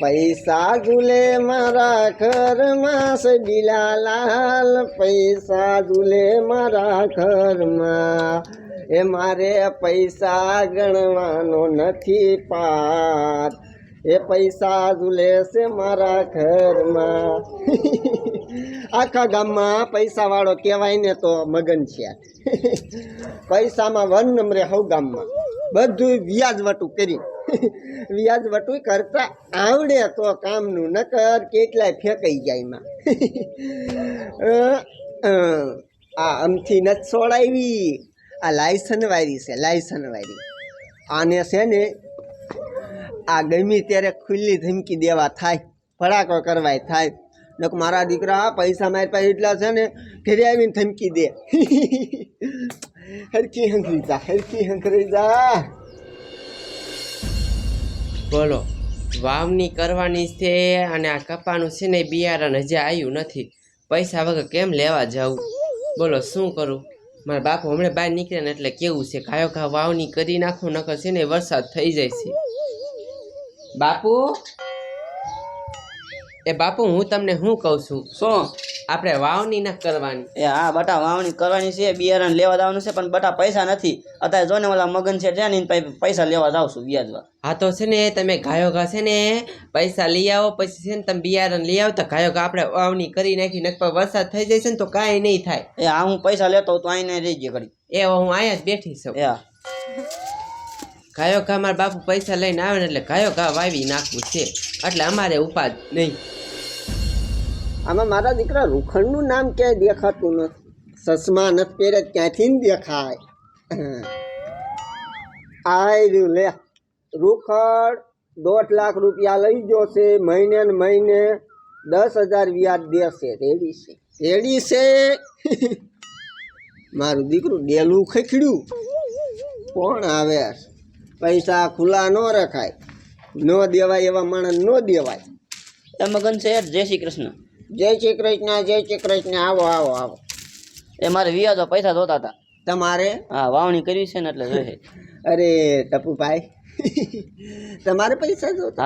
પૈસા ઝૂલે મારા ઘરમાં સડીલા લાલ પૈસા ઝૂલે મારા ઘરમાં. એ મારે પૈસા ગણવાનો નથી પાર એ પૈસા ઝૂલે છે મારા ઘરમાં. આખા ગામમાં પૈસા વાળો કહેવાય ને તો મગન છે. પૈસામાં વન નંબરે હવ ગામમાં. બધું વ્યાજવટું કરી વ્યાજ વટું કરતા આવડે તો કામનું, નકર કેટલાય ફેંકાઈ જાય એમાં. આ અમથી નથી છોડાવી. આ લાયસન વાયરી છે, લાયસન વાયરી આને છે ને, આ ગમી ત્યારે ખુલ્લી ધમકી દેવા થાય ફડાકો કરવાય થાય. નક મારા દીકરા પૈસા મારી પાસે એટલા છે ને, ઘરે આવીને ધમકી દે. હરકી હંકરી જા હરકી હંકરી જા. બોલો વાવણી કરવાની છે અને આ કપાનું છે ને બિયારણ હજી આવ્યું નથી. પૈસા વગર કેમ લેવા જવું બોલો, શું કરું? મારા બાપુ હમણાં બહાર નીકળે ને એટલે કેવું છે? ઘાયો ઘા વાવણી કરી નાખું, નકર છે ને વરસાદ થઈ જાય છે. બાપુ? એ બાપુ હું તમને શું કહું છું? શું? આપણે વાવણી ના કરવાની. એ હા બટા વાવણી કરવાની છે બિયારણ લેવા જવાનું છે પણ બટા પૈસા નથી. અત્યારે જોને ઓલા મગન છે ત્યાં ને પાસે લેવા જાવ છું વ્યાજવા હા તો છે ને તમે ગાયો ઘા છે ને પૈસા લઈ આવો પછી છે ને તમે બિયારણ લઈ આવો તો ગાયો ઘા આપણે વાવણી કરી નાખી નકર વરસાદ થઈ જાય છે ને તો કાંઈ નહીં થાય. એ હા હું પૈસા લેતો તો અહીં રહી ગયો ઘડી એ હું અહીંયા જ બેઠી છું. એ ગાયો ઘા મારા બાપુ પૈસા લઈને આવે ને એટલે કાયો ઘા વાવી નાખવું છે. એટલે અમારે ઉપાદ નહીં. આમાં મારા દીકરા રૂખંડનું નામ ક્યાંય દેખાતું નથી. સસમા નથી પહેરે ક્યાંથી દેખાય. આવ્યું લે. રૂખડ દોઢ લાખ રૂપિયા લઈ ગયો છે, મહિને ને મહિને દસ હજાર વ્યાજ દેશે, રેડી છે. રેડી છે? મારું દીકરું ડેલું ખેખડ્યું. કોણ આવે? પૈસા ખુલ્લા ન રખાય. ન દેવાય એવા માણસ ન દેવાય. એ મગન છે જય શ્રી કૃષ્ણ. જય શ્રી કૃષ્ણ જય શ્રી કૃષ્ણ આવો આવો આવો. એ મારે વ્યાજો પૈસા જોતા હતા. તમારે? હા વાવણી કરવી છે ને એટલે જોઈએ અરે ટપુભાઈ. તમારે પૈસા જોતા?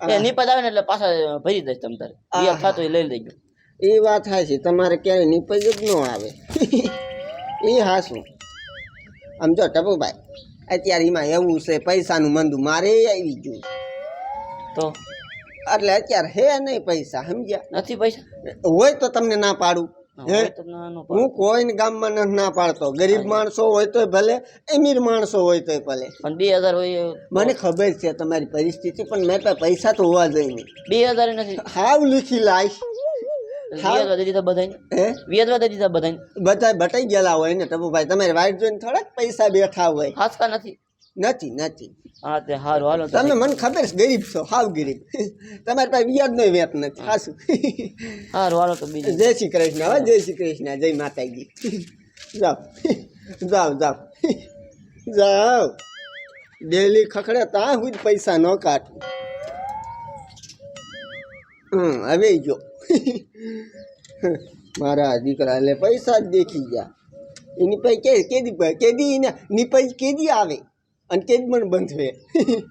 હા. એ નિપજ આવે ને એટલે પાછા ભરી દઈશ તમ તારે. વ્યાજ થતું એ લઈ લેજો. એ વાત થાય છે તમારે ક્યારેય નિપજ જ ન આવે. એ હાસું સમજો જો ટપુભાઈ. અત્યારે એમાં એવું છે પૈસાનું મંદું મારે આવી ગયું તો? એટલે અત્યારે હે નહીં પૈસા સમજ્યા? નથી પૈસા? હોય તો તમને ના પાડું હે ના નો કોઈને ગામમાં નથી ના પાડતો ગરીબ માણસો હોય તોય ભલે અમીર માણસો હોય તોય ભલે. પણ બે હજાર હોય મને ખબર છે તમારી પરિસ્થિતિ પણ મેં પાસે પૈસા તો હોવા જોઈએ બે હજાર નથી. હાવ લીખી લાઈશ. વ્યાજવા દઈ દીધા બધાને? હે? વ્યાજવા દઈ દીધા બધાને? બધા બટાઈ ગયેલા હોય ને ટપુભાઈ તમારી વાઈફ જોઈને થોડાક પૈસા બેઠા હોય. હાસકા નથી. નથી નથી. હા તે હારું હાલો તમે મને ખબર છે ગરીબ છો હાવ ગરીબ તમારી પાસે વ્યાજ નો વેત નથી હાસું હારું હાલો તો બીજું. જય શ્રી કૃષ્ણ હવે જય શ્રી કૃષ્ણ જય માતાજી. જાઓ જાઓ જાઓ. જાઓ. ડેલી ખખડે ત્યાં સુધી પૈસા ન કાઢું. હમ હવે જો. મારા દીકરા એટલે પૈસા જ દેખી ગયા. એની પછી કે કેદી કેદી એને નિપજ કેદી આવે અને કેદી બંધ બંધવે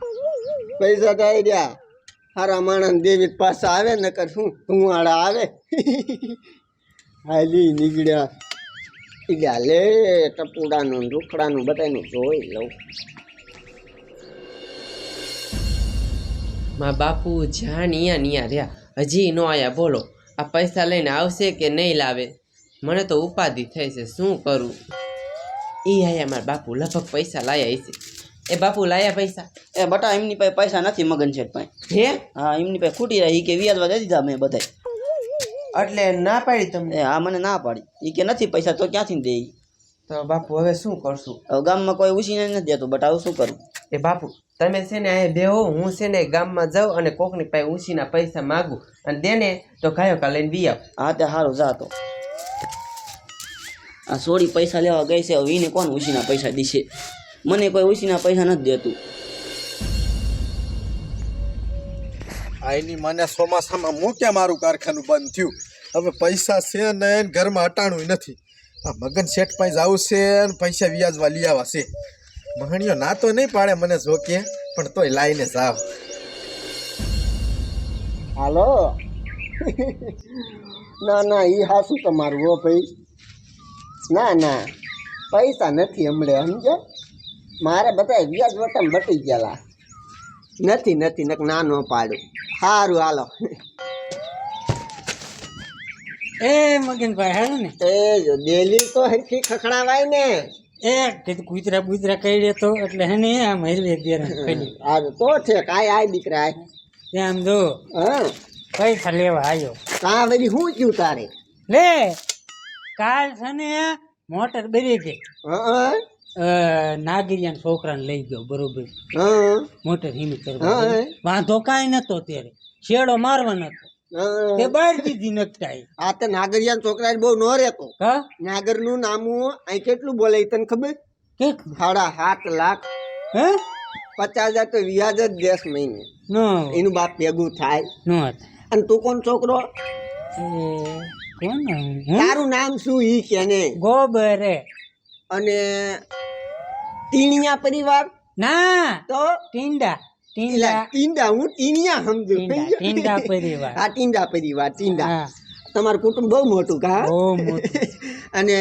પૈસા તો આવી રહ્યા. હારા માણસ દેવી પાછા આવે ને કર શું? ધુવાડા આવે. હાલી નીકળ્યા. ઈડ્યા લે, ટપુડાનું ને રૂખડાનું બધાનું જોઈ લઉં. મા બાપુ જ્યાં નિયા નિયા રહ્યા. હજી ન આવ્યા બોલો. આ પૈસા લઈને આવશે કે નહીં લાવે? મને તો ઉપાધિ થઈ છે શું કરું? એ આયા મારા બાપુ લગભગ પૈસા લાયા હશે. એ બાપુ લાયા પૈસા? એ બટા એમની પાસે પૈસા નથી મગન શેઠ પાસે. હે? હા એમની પાસે ખૂટી રહી કે વ્યાજવા દે દીધા મેં બધાય. એટલે ના પાડી તમને? હા મને ના પાડી. એ કે નથી પૈસા તો ક્યાંથી દે? તો બાપુ હવે શું કરશું? હવે ગામમાં કોઈ ઉછીને નથી દેતું બટ આવું શું કરું? એ બાપુ તમે છે ને અહીંયા બેહો હું છે ને ગામમાં જાઉં અને કોકની પાસે ઉછીના પૈસા માગું અને દેને તો ગાયો કા લઈને બી આવ. હા તે સારું જા તો. આ સોડી પૈસા લેવા ગઈ છે હવે એને કોણ ઉછીના પૈસા દીશે? મને કોઈ ઉછીના પૈસા નથી દેતું. આઈની મને ચોમાસામાં મૂક્યા મારું કારખાનું બંધ થયું? હવે પૈસા છે ને ને ઘરમાં હટાણું નથી. આ મગન શેઠ પાસે જવું છે ને પૈસા વ્યાજવા લઈ આવવા છે. મહણીઓ ના તો નહીં પાડે મને જો પણ તોય લાઈને સાવ હાલો? ના ના એ હાસું તમારું હો ભાઈ. ના ના પૈસા નથી હમણે સમજો? મારે બધા વ્યાજ વટમ બટી ગયેલા. નથી નથી નક ના ન પાડું. સારું હાલો. એ મગનભાઈ હારું ને. એ જો ડેલી તો હરખી ખખડાવાય ને. એ કીધું કૂતરા બુતરા કઈ તો એટલે હે ને આમ હરવે દેર ખાલી. આ તો છે કાય આય દીકરા આય. ત્યાં જો હા પૈસા લેવા આવ્યો કા વળી હું કયું તારે? લે કાલ છે ને મોટર બરી ગઈ. હા નાગરિયાના છોકરાને લઈ ગયો બરોબર. મોટર હિમી. કરવા. વાંધો કાંઈ નતો ત્યારે. શેડો મારવા નતો. તે બહાર દીધી નકટાઈ આ તો નાગરિયાન છોકરા બહુ ન રહેતો. હા? નાગરનું નામું અહીં કેટલું બોલે તને ખબર? કેટલું? સાડા સાત લાખ. હે? પચાસ હજાર તો વ્યાજ જ દેશ મહિને. એનું બાપ ભેગું થાય. અને તું કોણ છોકરો? તારું નામ શું ઈ કે ને? ગોબરે. અને ટીણિયા પરિવાર? ના. તો? ટીંડા. ટીંડા. ટીંડા હું ટીણિયા સમજુ. ટીંડા ટીંડા પરિવાર. હા ટીંડા પરિવાર ટીંડા. તમારું કુટુંબ બહુ મોટું કા? અને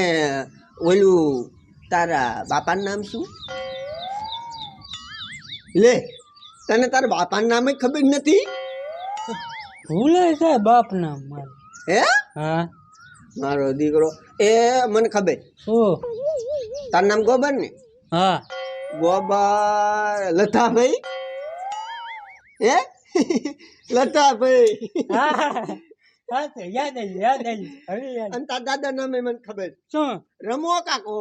ઓલું તારા બાપાનું નામ શું? લે તને તારા બાપાનું નામ ખબર નથી? ભૂલે છે બાપ નામ મારું. હે? હા. મારો દીકરો. એ મને ખબર. શું? તારું નામ ગોબર ને? હા. ગોબર લતાભાઈ હે? લતાભાઈ હા. હા યાદ આવી યાદ આવી. હવે યાદ. અને તારા દાદા નામે મને ખબર. શું? રમો કાકો.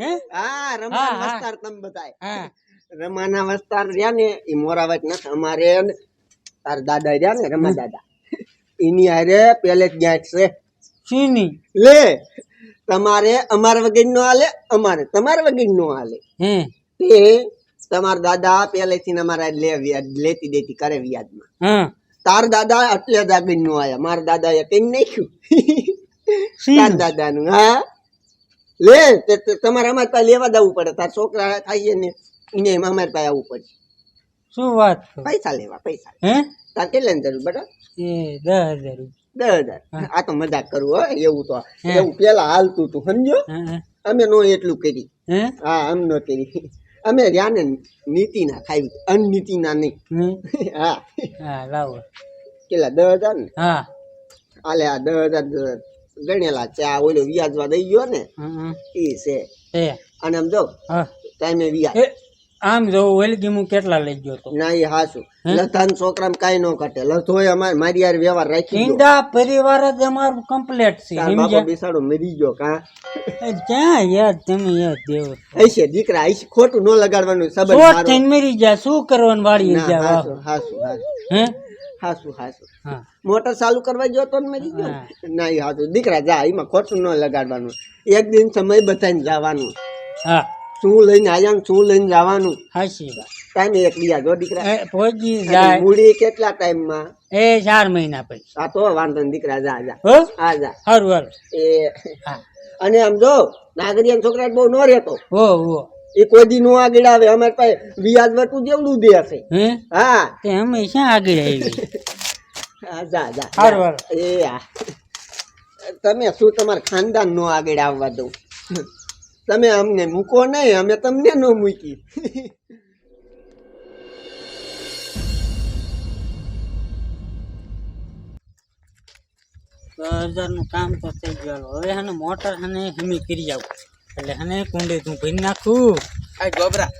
હે? હા હા, વસ્તાર તમે બતાય હા. રમાના વસ્તાર રહ્યા ને એ મોરાવત નથી અમારે તાર દાદા રહ્યા ને રમા દાદા. એની હારે પેલે જ ગાંઠ છે. શીની. લે તમારે અમાર વગર નો હાલે અમારે તમારે વગર નો હાલે. હે. તે તમારા દાદા પહેલેથી અમારા લેતી દેતી કરે વ્યાજમાં. તાર દાદા એટલે દાગીનનું આયા. મારા દાદા એ કઈ નાખ્યું તાર દાદાનું હા? લે તમારે અમારે પાસે લેવા જવું પડે. તાર છોકરા થાય ને એને અમારે પાસે આવવું પડે. શું વાત પૈસા લેવા પૈસા હે? તાર કેટલાની જરૂર બરાબર? એ દસ હજાર દસ હજાર. આ તો મજાક કરવું હો એવું તો. એવું પેલા હાલતું તું સમજો? અમે નો એટલું કરી. હા આમ નો કરી. અમે રહ્યા ને નીતિના ખાવી અનનીતિના નહીં. હા. હા લાવો. કેટલા દસ હજાર ને? હા. આલે આ દસ હજાર ગણેલા ચા ઓલો વ્યાજવા દઈ ગયો ને. એ છે. અને આમ જો ટાઈમે વ્યાજ. આમ જો વેલગી હું કેટલા લઈ ગયો તો? ના એ હાસું લથાન છોકરામાં કાંઈ નો કટે લથોય અમારે મારી યાર વ્યવહાર રાખી ઈંડા પરિવાર જ અમારું કમ્પ્લેટ છે બાપો બિસાડો મરી ગયો કા? ક્યાં યાર તમે યાર દેવ હશે દીકરા હશે ખોટું ન લગાડવાનું સબર મારો. થઈને મરી જા શું કરવાનું વાળી જા હાસું હાસું હે? હાસું હાસું મોટર ચાલુ કરવા ગયો તો મરી ગયો? ના એ હાસું દીકરા જા એમાં ખોટું ન લગાડવાનું. એક દિન સમય બતાવીને જવાનું. હા. શું લઈને આયા ને શું લઈને જવાનું? હાચી વાત. ટાઈમે એક બીજા જો દીકરા. એ પહોંચી જાય. મૂડી કેટલા ટાઈમમાં? એ ચાર મહિના પછી. આ તો વાંધો દીકરા જા જા. હા? જા. સારું હારું. એ અને આમ જો નાગરિયન છોકરા બહુ નો રહેતો. હો હો. એ કોઈ દી નો આગળ આવે અમારે પાસે વ્યાજ વટું જેવડું દે હશે. હા? તે હંમેશા આગળ આવી જા જા. એ હા તમે શું તમારા ખાનદાન નો આગળ આવવા દઉં? તમે અમને મૂકો નહીં અમે તમને ન મૂકી દસ કામ તો થઈ ગયું. હવે હને મોટર હને હમી કરી આવું. એટલે હને કુંડે તું ભરી નાખું. આ ગોબરા.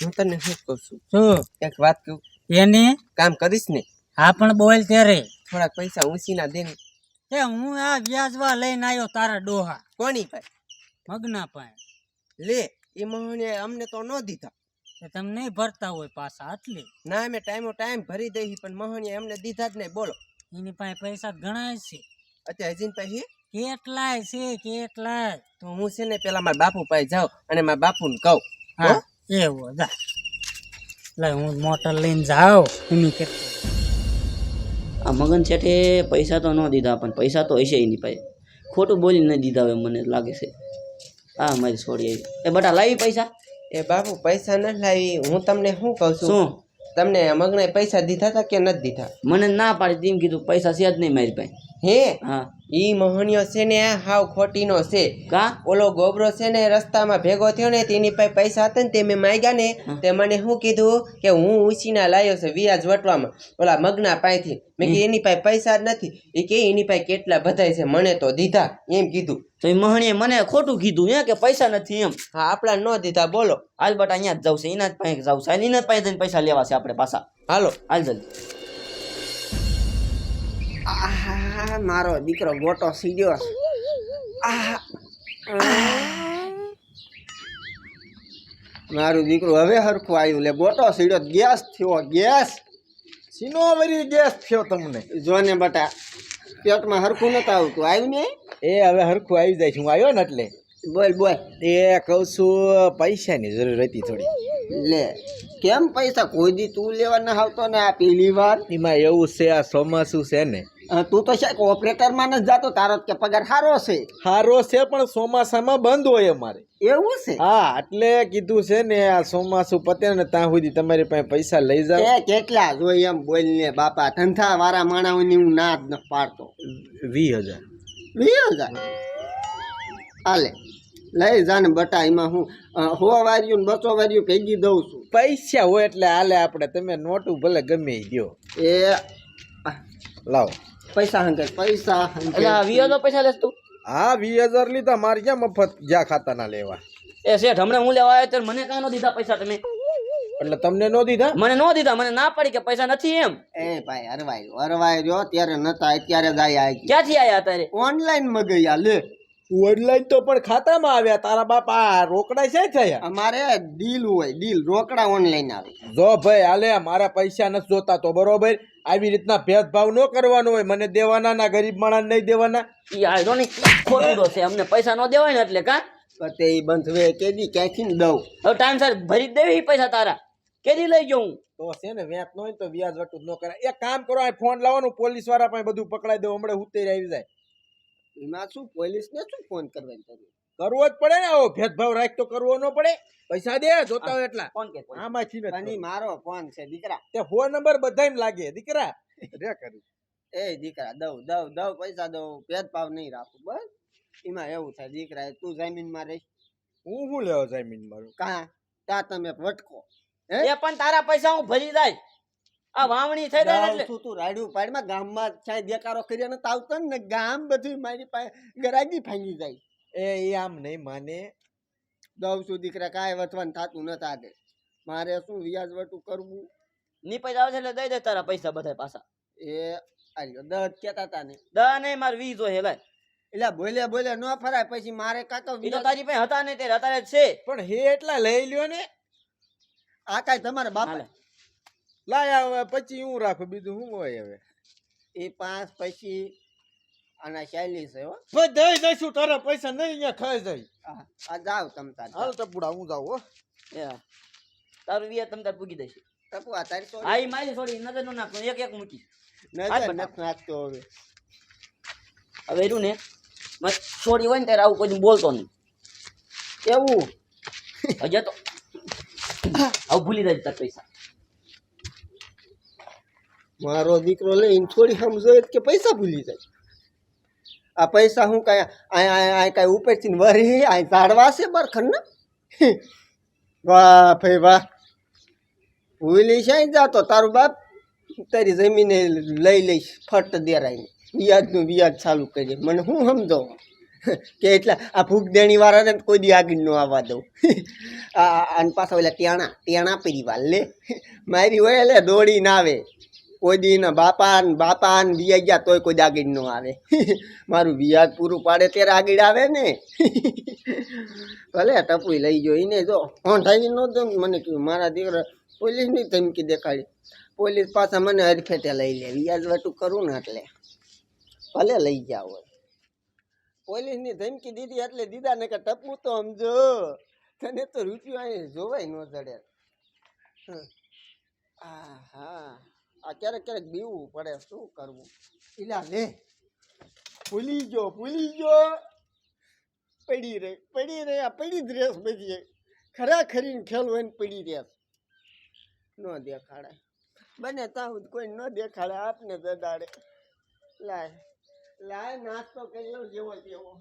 હું તને શું કહું છું? શું એક વાત કહું. એને? કામ કરીશ ને? હા પણ બોલ ત્યારે. થોડાક પૈસા ઊંચીના દે હે હું આ વ્યાજવા લઈને આવ્યો તારા ડોહા. કોની પાસે મગના પાસે લે એ મને અમને તો ન દીધા. તમને તમે નહીં ભરતા હોય પાછા આટલી ના અમે ટાઈમો ટાઈમ ભરી દઈ પણ મહણીએ અમને દીધા જ નહીં. બોલો. એની પાસે પૈસા ઘણા છે. અત્યારે હજી પાસે કેટલાય છે કેટલાય? તો હું છે ને પેલા મારા બાપુ પાસે જાઉં અને મારા બાપુને કહું. હા એવો જા. લે હું મોટર લઈને જાઉં. એની કેટલું આ મગન શેઠે પૈસા તો ન દીધા પણ પૈસા તો હશે એની પાસે. ખોટું બોલી ન દીધા હવે મને લાગે છે. હા મારી છોડી આવી. એ બટા લાવી પૈસા? એ બાપુ પૈસા ન લાવી. હું તમને શું કહું છું? શું? તમને મગને પૈસા દીધા હતા કે નથી દીધા? મને ના પાડી તેમ કીધું. પૈસા છે જ નહીં મારી પાસે. હે? ઈ મોહનિયો છે ને હાવ ખોટીનો છે. કા? ઓલો ગોબરો છે ને રસ્તામાં ભેગો થયો ને તેની પાસે પૈસા હતા ને તે મેં માંગ્યા ને તે મને શું કીધું? કે હું ઉછીના લાવ્યો છે વ્યાજ વટવામાં. ઓલા મગના પાસેથી મેં કીધું એની પાસે પૈસા જ નથી. એ કે એની પાસે કેટલા બધાય છે? મને તો દીધા. એમ કીધું. તો એ મહણીએ મને ખોટું કીધું હે કે પૈસા નથી એમ. હા આપણા ન દીધા. બોલો. હાલ બટા અહીંયા જ જાવ છે. એના જ પાસે જવું છે. એના જ પાસે જઈને પૈસા લેવા છે આપણે પાછા. હાલો. હાલ જલ્દી. આહા. મારો દીકરો ગોટો સીડ્યો. આહા. મારું દીકરું હવે હરખું આવ્યું લે ગોટો સીડ્યો ગેસ થયો ગેસ. સીનો વરી ગેસ થયો તમને. જોને બટા પેટમાં હરખું નતું આવતું. આવ્યું ને એ હવે હરખું આવી જાય છે. હું આવ્યો ને એટલે? બોલ બોલ. એ કહું છું પૈસાની જરૂર હતી થોડી. લે કેમ પૈસા? કોઈ દી તું લેવા ના આવતો ને આ પહેલી વાર? એમાં એવું છે આ ચોમાસું છે ને તું તો સાહેબ ઓપરેટરમાં નથી જાતો તારો કે પગાર સારો છે. હારો છે પણ ચોમાસામાં બંધ હોય અમારે. એવું છે? હા એટલે કીધું છે ને આ ચોમાસું પતે ને ત્યાં સુધી તમારી પાસે પૈસા લઈ જાય કેટલા જોઈએ એમ બોલ ને બાપા ધંધા વાળા માણાઓની હું ના જ પાડતો. વીસ હજાર. વીસ હજાર? હાલે લઈ જા ને બટા એમાં હું હો વાર્યું ને બસો વાર્યું ભેગી દઉં છું. પૈસા હોય એટલે હાલે આપણે તમે નોટું ભલે ગમે ગયો એ લાવો. પૈસા હંગર પૈસા એટલે આ તો પૈસા લેસ તું? હા વીસ હજાર લીધા મારે ક્યાં મફત જ્યાં ખાતા ના લેવા? એ શેઠ હમણાં હું લેવા આવ્યો ત્યારે મને કાં ન દીધા પૈસા તમે. એટલે તમને નો દીધા? મને નો દીધા મને ના પડી કે પૈસા નથી એમ. એ ભાઈ હરવાય હરવાય રહ્યો ત્યારે નતા અત્યારે જ આયા ક્યાંથી આયા અત્યારે? ઓનલાઈન મગાયા લે. ઓનલાઈન તો પણ ખાતામાં આવ્યા. તારા બાપા રોકડા છે થયા અમારે ડીલ હોય ડીલ રોકડા ઓનલાઈન આવે. જો ભાઈ હાલે મારા પૈસા નથી જોતા તો બરોબર. આવી રીતના ભેદભાવ ન કરવાનો હોય. મને દેવાના ના ગરીબ માણસ નહીં દેવાના. ઈ આ જો ને ખોટું તો છે. અમને પૈસા ન દેવાય ને એટલે કા? પતે ઈ બંધવે કેદી ક્યાંથી ને દઉં? હવે ટાઈમ સર ભરી દેવી પૈસા તારા. કેદી લઈ ગયો હું? તો છે ને વ્યાજ ન હોય તો વ્યાજ વટું ન કરાય. એક કામ કરો આ ફોન લાવવાનું પોલીસવાળા પાસે બધું પકડાઈ દો. હમણાં ઉતરી આવી જાય. એમાં શું પોલીસ ને શું ફોન કરવાની જરૂર? કરવો જ પડે ને આવો ભેદભાવ રાખ તો કરવો ન પડે. પૈસા દે જોતા હોય એટલા. ફોન કે કોણ? આમાંથી નથી મારો ફોન છે દીકરા. તે ફોન નંબર બધાય લાગે દીકરા. રે કર્યું એ દીકરા દઉં દઉં દઉં પૈસા દઉં ભેદભાવ નહીં રાખું બસ. એમાં એવું થાય દીકરા તું જમીનમાં રહીશ હું શું લેવો જમીન મારું કાં? તા તમે ભટકો. હે? એ પણ તારા પૈસા હું ભરી જાય. આ વાવણી થઈ જાય એટલે. છું તું રાડ્યું પાડમાં ગામમાં ચાય દેકારો કરી અને તાવતો ને ગામ બધું મારી પાસે ગરાગી ફાંગી જાય. એ એ આમ નહીં માને. દઉં છું દીકરા કાંઈ વચવાનું થતું ન આગળ. મારે શું વ્યાજ વટું કરવું? ની પૈસા આવે છે એટલે દઈ દે તારા પૈસા બધા પાછા. એ આર્યો દસ કહેતા તા ને. દ નહીં મારે વીસ હોય હેલાય. એટલે બોલે બોલે ન ફરાય પછી મારે કાકા એ તો તારી પાસે હતા ને તે અત્યારે છે. પણ હે એટલા લઈ લ્યો ને. આ કાંઈ તમારા બાપા. લાયા હવે પછી હું રાખું? બીજું શું હોય હવે? એ પાંચ પછી આના ચાલીસ છે હો. દઈ દઈશું તારા પૈસા નહીં અહીંયા ખાઈ જાય. આ જાવ તમ તાર હાલ ટપુડા હું જાઉં હો. એ તારું વિયા તમ તાર પૂગી દઈશ ટપુઆ આ તારી સોરી. આઈ મારી છોડી નજર નો નાખતો એક એક મૂકી. નજર નાખતો હવે. હવે એનું ને મત છોડી હોય ને ત્યારે આવું કોઈ બોલતો નહીં. એવું? હજે તો. આવું ભૂલી જાય તાર પૈસા. મારો દીકરો લઈને થોડી સમજો કે પૈસા ભૂલી જાય. આ પૈસા હું કાંઈ આ અહીં કાંઈ ઉપરથી વરી આ ઝાડવા છે બરખન, ને? વાહ ભાઈ વાહ. ભૂલી છે જાતો તારું બાપ, તારી જમીને લઈ લઈશ, ફટ દેરાઈને. વ્યાજનું વ્યાજ ચાલુ કરી મને હું સમજો કે એટલે, આ ભૂખ વાળાને કોઈ દી આગળ ન આવવા દઉં. આ આને પાછા ઓલા ટેણા ટેણા પરિવાર લે. મારી હોય એટલે દોડીને આવે. કોઈ દી બાપા ને બાપા ને વ્યાજ ગયા તોય કોઈ આગળ ન આવે. મારું વ્યાજ પૂરું પાડે ત્યારે આગળ આવે ને. ભલે ટપુઈ લઈ ગયો એને જો ફોન થાય ન દો મને કહ્યું મારા દીકરા પોલીસની ધમકી દેખાડી. પોલીસ પાછા મને હરફેટે લઈ લે વ્યાજ વટું કરું ને એટલે. ભલે લઈ જાવ પોલીસની ધમકી દીધી એટલે દીધા ને કે ટપુ તો સમજો. તને તો રૂપિયો જોવાય ન જડે. આ હા આ ક્યારેક ક્યારેક બીવું પડે, શું કરવું? ઇલા લે. ભૂલી ગયો ભૂલી ગયો. પડી રહી પડી રહી, આ પડી જ રેસ બધી. ખરા ખરીને ખેલ હોય ને પડી રેસ ન દેખાડે. બને સુધી કોઈ ન દેખાડે, આપને દડાડે લાય લાય, નાસ્તો કરી લઉં, જેવો તેવો.